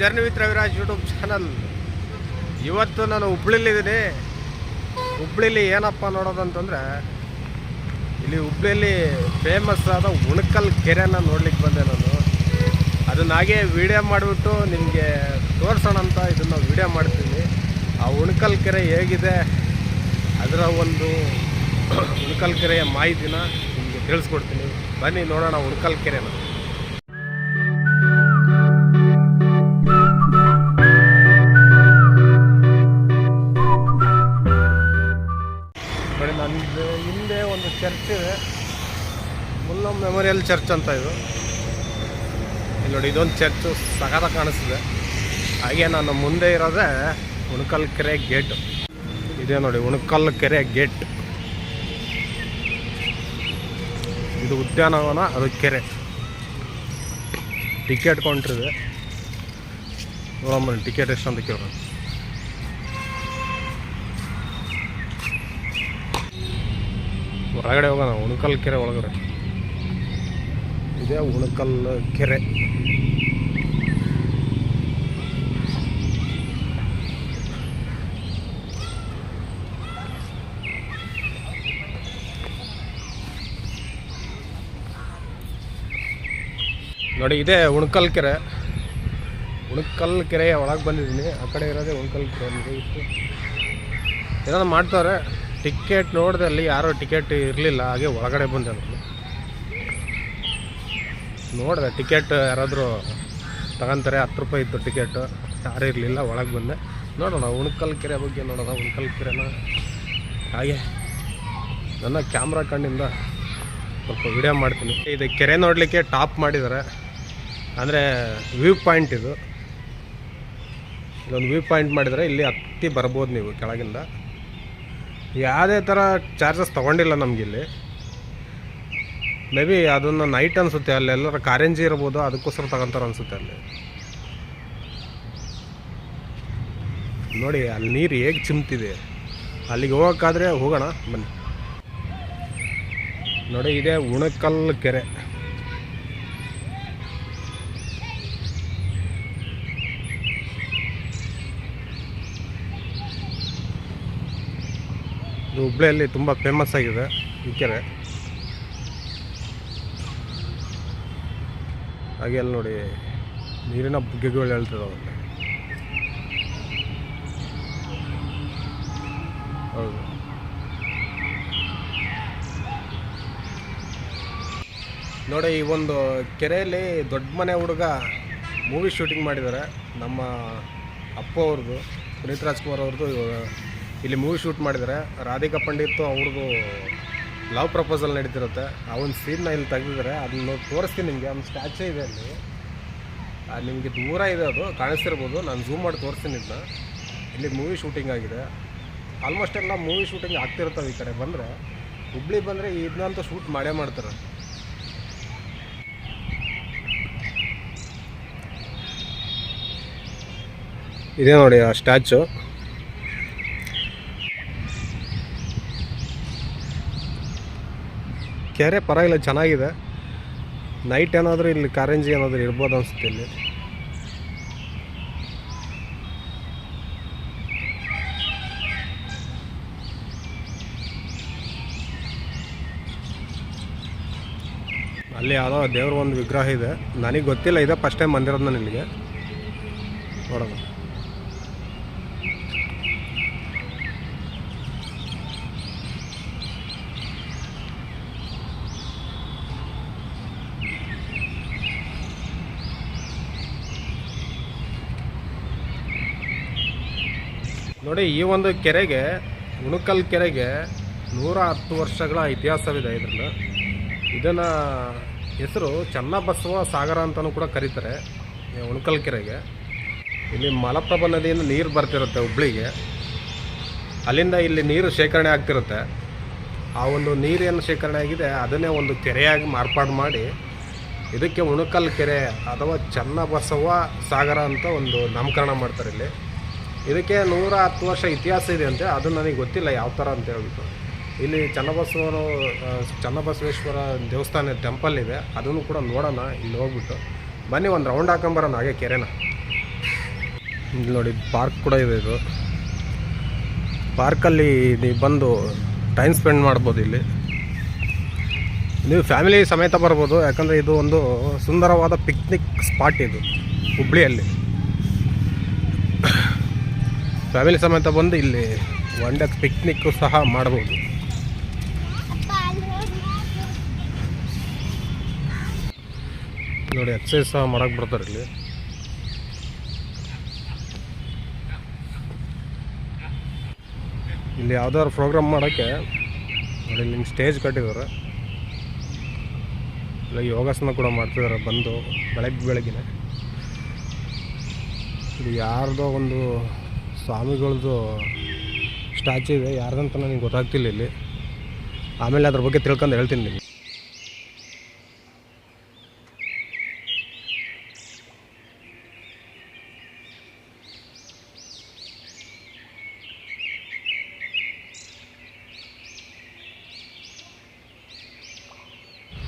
Journey with Raviraj YouTube channel. ಇವತ್ತು ನಾನು ಹುಬ್ಳಿಲಿದ್ದೀನಿ ಹುಬ್ಳಿಲಿ ಏನಪ್ಪ ನೋಡೋದಂತಂದರೆ, ಇಲ್ಲಿ ಹುಬ್ಳಿಲಿ ಫೇಮಸ್ ಆದ ಉಣಕಲ್ ಕೆರೆನ ನೋಡ್ಲಿಕ್ಕೆ ಬಂದೆ ನಾನು. ಅದನ್ನ ಹಾಗೆ ವಿಡಿಯೋ ಮಾಡಿಬಿಟ್ಟು ನಿಮಗೆ ತೋರಿಸೋಣ ಅಂತ ಇದನ್ನು ವಿಡಿಯೋ ಮಾಡ್ತೀನಿ. ಆ ಉಣಕಲ್ ಕೆರೆ ಹೇಗಿದೆ? ಅದರ ಒಂದು ಉಣಕಲ್ ಕೆರೆಯ ಮಾಹಿತಿನ ನಿಮಗೆ ತಿಳಿಸ್ಕೊಡ್ತೀನಿ. ಬನ್ನಿ ನೋಡೋಣ ಉಣಕಲ್ ಕೆರೆನ. ಮೆಮೋರಿಯಲ್ ಚರ್ಚ್ ಅಂತ ಇದು. ಇಲ್ಲಿ ನೋಡಿ, ಇದೊಂದು ಚರ್ಚ್ ಸಗದ ಕಾಣಿಸ್ತಿದೆ. ಹಾಗೆ ನಾನು ಮುಂದೆ ಇರೋದೇ ಉಣಕಲ್ ಕೆರೆ ಗೇಟ್ ಇದೆ ನೋಡಿ ಉಣಕಲ್ ಕೆರೆ ಗೇಟ್ ಇದು ಉದ್ಯಾನವನ, ಅದು ಕೆರೆ. ಟಿಕೆಟ್ ಕೌಂಟ್ರಿದೆ ನೋಡಮ್ಮ ಟಿಕೆಟ್ ಎಷ್ಟು ಅಂತ ಕೇಳೋಣ ಹೊರಗಡೆ ಹೋಗೋಣ ಉಣಕಲ್ ಕೆರೆ ಒಳಗಡೆ. ಇದೇ, ಉಣಕಲ್ ಕೆರೆ. ನೋಡಿ, ಇದೆ ಉಣಕಲ್ ಕೆರೆ. ಉಣಕಲ್ ಕೆರೆಯ ಒಳಗೆ ಬಂದಿದ್ದೀನಿ. ಆ ಕಡೆ ಇರೋದೇ ಉಣಕಲ್ ಕೆರೆ. ಇತ್ತು ಏನಾದ್ರು ಮಾಡ್ತಾರೆ, ಟಿಕೆಟ್ ನೋಡಿದೆ ಅಲ್ಲಿ ಯಾರೋ ಟಿಕೆಟ್ ಇರಲಿಲ್ಲ, ಹಾಗೆ ಒಳಗಡೆ ಬಂದೆ ನಾನು ನೋಡಿದೆ ಟಿಕೆಟ್ ಯಾರಾದರೂ ತಗೊಂತಾರೆ, ಹತ್ತು ರೂಪಾಯಿ ಇತ್ತು ಟಿಕೆಟ್ ಯಾರು ಇರಲಿಲ್ಲ, ಒಳಗೆ ಬಂದೆ. ನೋಡೋಣ, ಉಣ್ಕಲ್ ಕೆರೆ ಬಗ್ಗೆ ನೋಡೋಣ, ಉಣ್ಕಲ್ ಕೆರೆನ. ಹಾಗೆ, ನನ್ನ ಕ್ಯಾಮ್ರಾ ಕಣ್ಣಿಂದ ಸ್ವಲ್ಪ ವಿಡಿಯೋ ಮಾಡ್ತೀನಿ. ಇದು ಕೆರೆ ನೋಡಲಿಕ್ಕೆ ಟಾಪ್ ಮಾಡಿದ್ದಾರೆ ಅಂದರೆ ವ್ಯೂ ಪಾಯಿಂಟ್ ಇದು. ಇಲ್ಲೊಂದು ವ್ಯೂ ಪಾಯಿಂಟ್ ಮಾಡಿದರೆ. ಇಲ್ಲಿ ಹತ್ತಿ ಬರ್ಬೋದು ನೀವು ಕೆಳಗಿಂದ. ಯಾವುದೇ ಥರ ಚಾರ್ಜಸ್ ತೊಗೊಂಡಿಲ್ಲ ನಮಗಿಲ್ಲಿ ಮೇ ಬಿ ಅದನ್ನು ನೈಟ್ ಅನಿಸುತ್ತೆ ಅಲ್ಲಿ. ಎಲ್ಲರ ಕಾರಂಜಿ ಇರ್ಬೋದು, ಅದಕ್ಕೋಸ್ಕರ ತಗೊಂತಾರೆ ಅನಿಸುತ್ತೆ ಅಲ್ಲಿ. ನೋಡಿ, ಅಲ್ಲಿ ನೀರು ಹೇಗೆ ಚಿಮ್ತಿದೆ. ಅಲ್ಲಿಗೆ ಹೋಗೋಕ್ಕಾದ್ರೆ ಹೋಗೋಣ, ಬನ್ನಿ. ನೋಡಿ, ಇದೆ ಉಣಕಲ್ ಕೆರೆ. ಇದು ಹುಬ್ಳಿಯಲ್ಲಿ ತುಂಬ ಫೇಮಸ್ ಆಗಿದೆ ಈ ಕೆರೆ. ಹಾಗೆ ಅಲ್ಲಿ ನೋಡಿ ನೀರಿನ ಬುಗ್ಗೆಗಳು ಹೇಳ್ತಿರೋದು ಹೌದು. ನೋಡಿ, ಈ ಒಂದು ಕೆರೆಯಲ್ಲಿ ದೊಡ್ಡ ಮನೆ ಹುಡುಗ ಮೂವಿ ಶೂಟಿಂಗ್ ಮಾಡಿದ್ದಾರೆ ನಮ್ಮ ಅಪ್ಪ ಅವ್ರದ್ದು, ಪುನೀತ್ ರಾಜ್ಕುಮಾರ್ ಅವ್ರದ್ದು ಇಲ್ಲಿ ಮೂವಿ ಶೂಟ್ ಮಾಡಿದ್ದಾರೆ ರಾಧಿಕಾ ಪಂಡಿತ್ ಅವ್ರದ್ದು ಲವ್ ಪ್ರಪೋಸಲ್ ನಡೀತಿರುತ್ತೆ. ಆ ಒಂದು ಸೀನ್ನ ಇಲ್ಲಿ ತೆಗೆದಿದ್ರೆ ಅದನ್ನ ತೋರಿಸ್ತೀನಿ ನಿಮಗೆ. ಒಂದು ಸ್ಟ್ಯಾಚು ಇದೆ ಅಲ್ಲಿ. ನಿಮಗೆ ದೂರ ಇದೆ ಅದು, ಕಾಣಿಸ್ತಿರ್ಬೋದು. ನಾನು ಝೂಮ್ ಮಾಡಿ ತೋರಿಸ್ತೀನಿ ಇದನ್ನ ಇಲ್ಲಿ ಮೂವಿ ಶೂಟಿಂಗ್ ಆಗಿದೆ. ಆಲ್ಮೋಸ್ಟ್ ಎಲ್ಲ ಮೂವಿ ಶೂಟಿಂಗ್ ಆಗ್ತಿರ್ತವೆ ಈ ಕಡೆ. ಬಂದರೆ ಹುಬ್ಳಿ ಬಂದರೆ ಇದನ್ನಂತೂ ಶೂಟ್ ಮಾಡೇ ಮಾಡ್ತಾರೆ. ಇದೇ ನೋಡಿ ಆ ಸ್ಟ್ಯಾಚು ಕೆರೆ ಪರವಾಗಿಲ್ಲ, ಚೆನ್ನಾಗಿದೆ. ನೈಟ್ ಏನಾದರೂ ಇಲ್ಲಿ ಕಾರಂಜಿ ಏನಾದರೂ ಇರ್ಬೋದು ಅನಿಸುತ್ತೆ ಇಲ್ಲಿ. ಅಲ್ಲಿ ಯಾವುದೋ ದೇವ್ರ ಒಂದು ವಿಗ್ರಹ ಇದೆ. ನನಗೆ ಗೊತ್ತಿಲ್ಲ, ಇದೆ ಫಸ್ಟ್ ಟೈಮ್ ಬಂದಿರೋದು ನಾನು ಇಲ್ಲಿಗೆ. ನೋಡೋಣ. ನೋಡಿ, ಈ ಒಂದು ಕೆರೆಗೆ, ಉಣಕಲ್ ಕೆರೆಗೆ ನೂರ ಹತ್ತು ವರ್ಷಗಳ ಇತಿಹಾಸವಿದೆ ಇದರಲ್ಲಿ. ಇದನ್ನು ಹೆಸರು ಚನ್ನಬಸವ ಸಾಗರ ಅಂತಲೂ ಕೂಡ ಕರೀತಾರೆ ಉಣಕಲ್ ಕೆರೆಗೆ. ಇಲ್ಲಿ ಮಲಪ್ರಭಾ ನದಿಯಿಂದ ನೀರು ಬರ್ತಿರುತ್ತೆ ಹುಬ್ಳಿಗೆ. ಅಲ್ಲಿಂದ ಇಲ್ಲಿ ನೀರು ಶೇಖರಣೆ ಆಗ್ತಿರುತ್ತೆ. ಆ ಒಂದು ನೀರೇನು ಶೇಖರಣೆ ಆಗಿದೆ, ಅದನ್ನೇ ಒಂದು ಕೆರೆಯಾಗಿ ಮಾರ್ಪಾಡು ಮಾಡಿ, ಇದಕ್ಕೆ ಉಣಕಲ್ ಕೆರೆ ಅಥವಾ ಚನ್ನಬಸವ ಸಾಗರ ಅಂತ ಒಂದು ನಾಮಕರಣ ಮಾಡ್ತಾರೆ ಇಲ್ಲಿ. ಇದಕ್ಕೆ ನೂರ ಹತ್ತು ವರ್ಷ ಇತಿಹಾಸ ಇದೆ ಅಂತೆ ಅದು ನನಗೆ ಗೊತ್ತಿಲ್ಲ ಯಾವ ಥರ ಅಂತ ಹೇಳ್ಬಿಟ್ಟು. ಇಲ್ಲಿ ಚನ್ನಬಸವರ ಚನ್ನಬಸವೇಶ್ವರ ದೇವಸ್ಥಾನ ಟೆಂಪಲ್ ಇದೆ. ಅದನ್ನು ಕೂಡ ನೋಡೋಣ, ಇಲ್ಲಿ ಹೋಗ್ಬಿಟ್ಟು. ಬನ್ನಿ, ಒಂದು ರೌಂಡ್ ಹಾಕೊಂಬರೋಣ ಹಾಗೆ ಕೆರೆನ. ಇಲ್ಲಿ ನೋಡಿ ಪಾರ್ಕ್ ಕೂಡ ಇದೆ ಇದು. ಪಾರ್ಕಲ್ಲಿ ನೀವು ಬಂದು ಟೈಮ್ ಸ್ಪೆಂಡ್ ಮಾಡ್ಬೋದು ಇಲ್ಲಿ. ನೀವು ಫ್ಯಾಮಿಲಿ ಸಮೇತ ಬರ್ಬೋದು, ಯಾಕಂದರೆ ಇದು ಒಂದು ಸುಂದರವಾದ ಪಿಕ್ನಿಕ್ ಸ್ಪಾಟ್ ಇದು, ಹುಬ್ಳಿಯಲ್ಲಿ. ಫ್ಯಾಮಿಲಿ ಸಮೇತ ಬಂದು ಇಲ್ಲಿ ಒನ್ ಡೇ ಪಿಕ್ನಿಕ್ಕು ಸಹ ಮಾಡ್ಬೋದು. ನೋಡಿ ಎಕ್ಸಸೈಸ್ ಸಹ ಮಾಡಕ್ ಬರ್ತಾರೆ ಇಲ್ಲಿ. ಇಲ್ಲಿ ಯಾವ್ದಾದ್ರು ಪ್ರೋಗ್ರಾಮ್ ಮಾಡೋಕ್ಕೆ, ನೋಡಿ, ಇಲ್ಲಿ ಸ್ಟೇಜ್ ಕಟ್ಟಿದ್ದಾರೆ. ಇಲ್ಲ ಯೋಗಾಸನ ಕೂಡ ಮಾಡ್ತಿದ್ದಾರೆ ಬಂದು ಬೆಳಗ್ಗೆ ಬೆಳಗ್ಗೆನೆ. ಇದು ಯಾರ್ದೋ ಒಂದು ಸ್ವಾಮಿಗಳದ್ದು ಸ್ಟ್ಯಾಚು ಇದೆ. ಯಾರ್ದಂತ ನನಗೆ ಗೊತ್ತಾಗ್ತಿಲ್ಲ ಇಲ್ಲಿ. ಆಮೇಲೆ ಅದ್ರ ಬಗ್ಗೆ ತಿಳ್ಕೊಂಡು ಹೇಳ್ತೀನಿ ನಿಮಗೆ.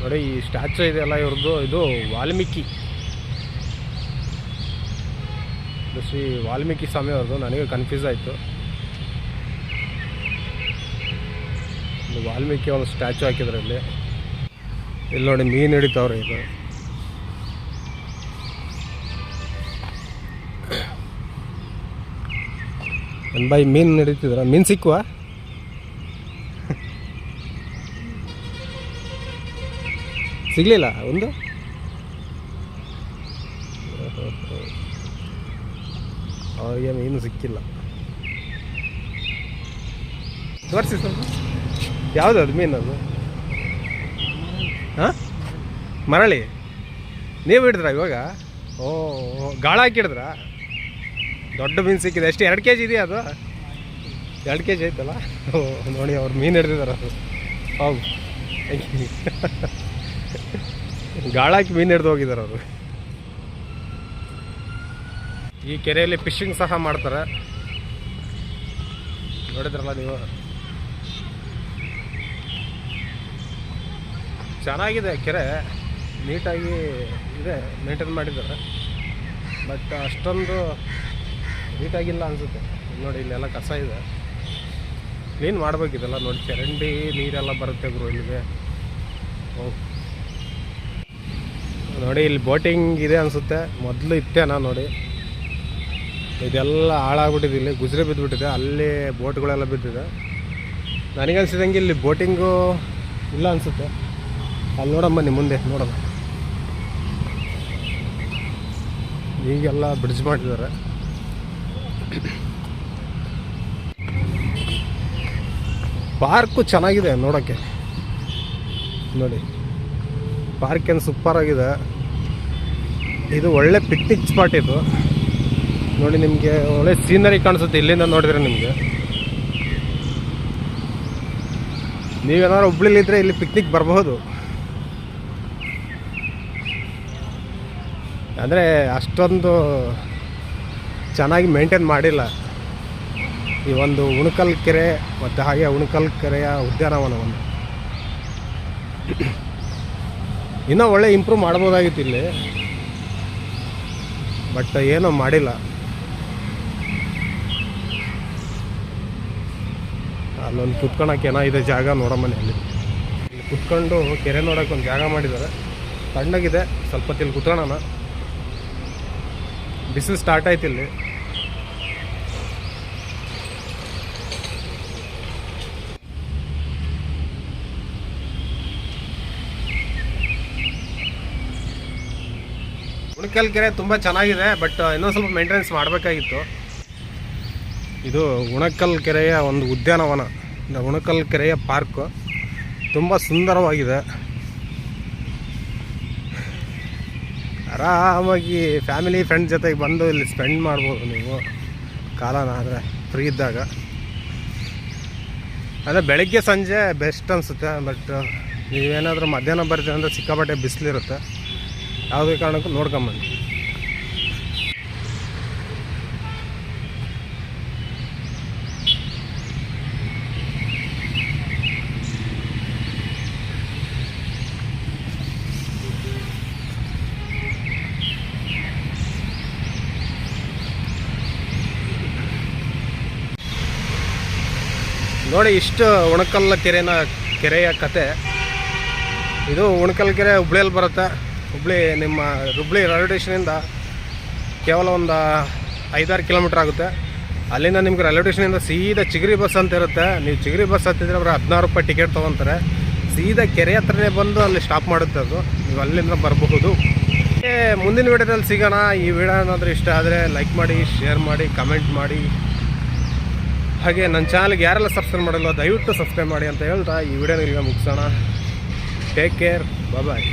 ನೋಡಿ, ಈ ಸ್ಟ್ಯಾಚು ಇದೆಯಲ್ಲ ಇವ್ರದ್ದು. ಇದು ವಾಲ್ಮೀಕಿ ಇದು ಶ್ರೀ ವಾಲ್ಮೀಕಿ ಸ್ವಾಮಿ ಅವ್ರದ್ದು, ನನಗೆ ಕನ್ಫ್ಯೂಸ್ ಆಯಿತು. ವಾಲ್ಮೀಕಿ ಒಂದು ಸ್ಟ್ಯಾಚು ಹಾಕಿದ್ರು ಇಲ್ಲಿ ಇಲ್ಲಿ ನೋಡಿ ಮೀನು ಹಿಡಿತಾವ್ರೆ ಇದು. ನನ್ನ ಬಾಯಿ ಮೀನು ಹಿಡಿತಿದ್ರ? ಮೀನು ಸಿಕ್ಕುವ? ಸಿಗಲಿಲ್ಲ? ಒಂದು? ಅವ್ರಿಗೆ ಏನು ಸಿಕ್ಕಿಲ್ಲ. ತೋರಿಸಿ ಸ್ವಲ್ಪ. ಯಾವುದು ಅದು ಮೀನು ಅದು? ಹಾಂ? ಮರಳಿ? ನೀವು ಹಿಡಿದ್ರ ಇವಾಗ? ಓ ಗಾಳ ಹಾಕಿಡಿದ್ರ ದೊಡ್ಡ ಮೀನು ಸಿಕ್ಕಿದೆ. ಎಷ್ಟು, ಎರಡು ಕೆ ಜಿ ಇದೆಯಾ ಅದು? ಎರಡು ಕೆ ಜಿ ಐತಲ್ಲ ನೋಡಿ ಅವ್ರು ಮೀನು ಹಿಡ್ದಿದಾರೆ ಅದು. ಹೌದು. ಗಾಳ ಹಾಕಿ ಮೀನು ಹಿಡ್ದು ಹೋಗಿದ್ದಾರೆ ಅವರು. ಈ ಕೆರೆಯಲ್ಲಿ ಫಿಶಿಂಗ್ ಸಹ ಮಾಡ್ತಾರೆ. ನೋಡಿದ್ರಲ್ಲ ನೀವು? ಚೆನ್ನಾಗಿದೆ ಕೆರೆ. ನೀಟಾಗಿ ಇದೆ ಮೇಂಟೈನ್ ಮಾಡಿದ್ದಾರೆ. ಬಟ್ ಅಷ್ಟೊಂದು ನೀಟಾಗಿಲ್ಲ ಅನಿಸುತ್ತೆ. ನೋಡಿ, ಇಲ್ಲೆಲ್ಲ ಕಸ ಇದೆ. ಕ್ಲೀನ್ ಮಾಡಬೇಕಿದೆಲ್ಲ ನೋಡಿ, ಚರಂಡಿ ನೀರೆಲ್ಲ ಬರುತ್ತೆ ಗುರು ಇಲ್ಲಿಗೆ. ನೋಡಿ, ಇಲ್ಲಿ ಬೋಟಿಂಗ್ ಇದೆ ಅನಿಸುತ್ತೆ. ಮೊದಲು ಇತ್ತೇನಾ ನೋಡಿ. ಇದೆಲ್ಲ ಹಾಳಾಗ್ಬಿಟ್ಟಿದೆ ಇಲ್ಲಿ. ಗುಜರಿ ಬಿದ್ದುಬಿಟ್ಟಿದೆ. ಅಲ್ಲಿ ಬೋಟ್ಗಳೆಲ್ಲ ಬಿದ್ದಿದೆ. ನನಗನ್ಸಿದಂಗೆ ಇಲ್ಲಿ ಬೋಟಿಂಗು ಇಲ್ಲ ಅನಿಸುತ್ತೆ. ಅಲ್ಲಿ ನೋಡಮ್ಮ ಬನ್ನಿ ಮುಂದೆ. ನೋಡೋಣ ಈಗೆಲ್ಲ ಬ್ರಿಡ್ಜ್ ಮಾಡಿದ್ದಾರೆ. ಪಾರ್ಕು ಚೆನ್ನಾಗಿದೆ ನೋಡೋಕ್ಕೆ. ನೋಡಿ. ಪಾರ್ಕ್ ಏನು ಸೂಪರ್ ಆಗಿದೆ. ಇದು ಒಳ್ಳೆ ಪಿಕ್ನಿಕ್ ಸ್ಪಾಟ್ ಇದು. ನೋಡಿ ನಿಮಗೆ ಒಳ್ಳೆ ಸೀನರಿ ಕಾಣಿಸುತ್ತೆ, ಇಲ್ಲಿಂದ ನೋಡಿದ್ರೆ ನಿಮಗೆ. ನೀವೇನಾದ್ರು ಹುಬ್ಳಿಲಿದ್ರೆ ಇಲ್ಲಿ ಪಿಕ್ನಿಕ್ ಬರಬಹುದು. ಅಂದರೆ ಅಷ್ಟೊಂದು ಚೆನ್ನಾಗಿ ಮೇಂಟೈನ್ ಮಾಡಿಲ್ಲ. ಈ ಒಂದು ಉಣಕಲ್ ಕೆರೆ ಮತ್ತು ಹಾಗೆ ಉಣಕಲ್ ಕೆರೆಯ ಉದ್ಯಾನವನವನ್ನು. ಇನ್ನೂ ಒಳ್ಳೆ ಇಂಪ್ರೂವ್ ಮಾಡ್ಬೋದಾಗಿತ್ತು ಇಲ್ಲಿ. ಬಟ್ ಏನೂ ಮಾಡಿಲ್ಲ. ಅಲ್ಲೊಂದು ಕುತ್ಕೊಳಕ್ಕೆ ಏನೋ ಇದೆ ಜಾಗ ನೋಡಮ್ಮನೆ ಅಲ್ಲಿ ಇಲ್ಲಿ ಕುತ್ಕೊಂಡು ಕೆರೆ ನೋಡೋಕೆ ಒಂದು ಜಾಗ ಮಾಡಿದ್ದಾರೆ. ತಣ್ಣಗಿದೆ, ಸ್ವಲ್ಪ ತಿಳಿ ಕುತ್ಕೊಳ್ಳೋಣ ಬಿಸಿಲು ಸ್ಟಾರ್ಟ್ ಆಯ್ತು ಇಲ್ಲಿ. ಉಣಕಲ್ ಕೆರೆ ತುಂಬ ಚೆನ್ನಾಗಿದೆ, ಬಟ್ ಇನ್ನೊಂದು ಸ್ವಲ್ಪ ಮೇಂಟೆನೆನ್ಸ್ ಮಾಡಬೇಕಾಗಿತ್ತು. ಇದು ಉಣಕಲ್ ಕೆರೆಯ ಒಂದು ಉದ್ಯಾನವನ. ಉಣಕಲ್ ಕೆರೆಯ ಪಾರ್ಕ್. ತುಂಬ ಸುಂದರವಾಗಿದೆ. ಆರಾಮಾಗಿ ಫ್ಯಾಮಿಲಿ, ಫ್ರೆಂಡ್ಸ್ ಜೊತೆಗೆ ಬಂದು ಇಲ್ಲಿ ಸ್ಪೆಂಡ್ ಮಾಡ್ಬೋದು ನೀವು. ಕಾಲನ ಆದರೆ, ಫ್ರೀ ಇದ್ದಾಗ. ಅಂದರೆ ಬೆಳಗ್ಗೆ ಸಂಜೆ ಬೆಸ್ಟ್ ಅನಿಸುತ್ತೆ, ಬಟ್ ನೀವೇನಾದರೂ ಮಧ್ಯಾಹ್ನ ಬರ್ತೀವಿ ಅಂದರೆ ಸಿಕ್ಕಾಪಟ್ಟೆ ಬಿಸಿಲಿರುತ್ತೆ. ಯಾವುದೇ ಕಾರಣಕ್ಕೂ ನೋಡ್ಕೊಂಬನ್ನಿ ನೋಡಿ, ಇಷ್ಟು ಉಣಕಲ್ಲ ಕೆರೆನ ಕೆರೆಯ ಕತೆ. ಇದು ಉಣಕಲ್ ಕೆರೆ ಹುಬ್ಳಿಯಲ್ಲಿ ಬರುತ್ತೆ. ಹುಬ್ಳಿ ನಿಮ್ಮ ಹುಬ್ಳಿ ರೈಲ್ವೆ ಸ್ಟೇಷನಿಂದ ಕೇವಲ ಒಂದು ಐದಾರು ಕಿಲೋಮೀಟ್ರ್ ಆಗುತ್ತೆ. ಅಲ್ಲಿಂದ ನಿಮ್ಗೆ ರೈಲ್ವೆ ಸ್ಟೇಷನಿಂದ ಸೀದಾ ಚಿಗರಿ ಬಸ್ ಅಂತ ಇರುತ್ತೆ. ನೀವು ಚಿಗರಿ ಬಸ್ ಹತ್ತಿದ್ರೆ ಅವ್ರು ಹದಿನಾರು ರೂಪಾಯಿ ಟಿಕೆಟ್ ತೊಗೊತಾರೆ. ಸೀದಾ ಕೆರೆ ಹತ್ರನೇ ಬಂದು ಅಲ್ಲಿ ಸ್ಟಾಪ್ ಮಾಡುತ್ತೆ ಅದು. ನೀವು ಅಲ್ಲಿಂದ ಬರಬಹುದು. ಮುಂದಿನ ವಿಡಿಯೋದಲ್ಲಿ ಸಿಗೋಣ. ಈ ವಿಡಿಯೋ ಏನಾದರೂ ಇಷ್ಟ ಆದರೆ ಲೈಕ್ ಮಾಡಿ ಶೇರ್ ಮಾಡಿ ಕಮೆಂಟ್ ಮಾಡಿ. ಹಾಗೆ ನನ್ನ ಚಾನಲ್ಗೆ ಯಾರೆಲ್ಲ ಸಬ್ಸ್ಕ್ರೈಬ್ ಮಾಡಲ್ಲ, ದಯವಿಟ್ಟು ಸಬ್ಸ್ಕ್ರೈಬ್ ಮಾಡಿ ಅಂತ ಹೇಳ್ತಾ ಈ ವಿಡಿಯೋನ ಮುಗಿಸೋಣ. Take care bye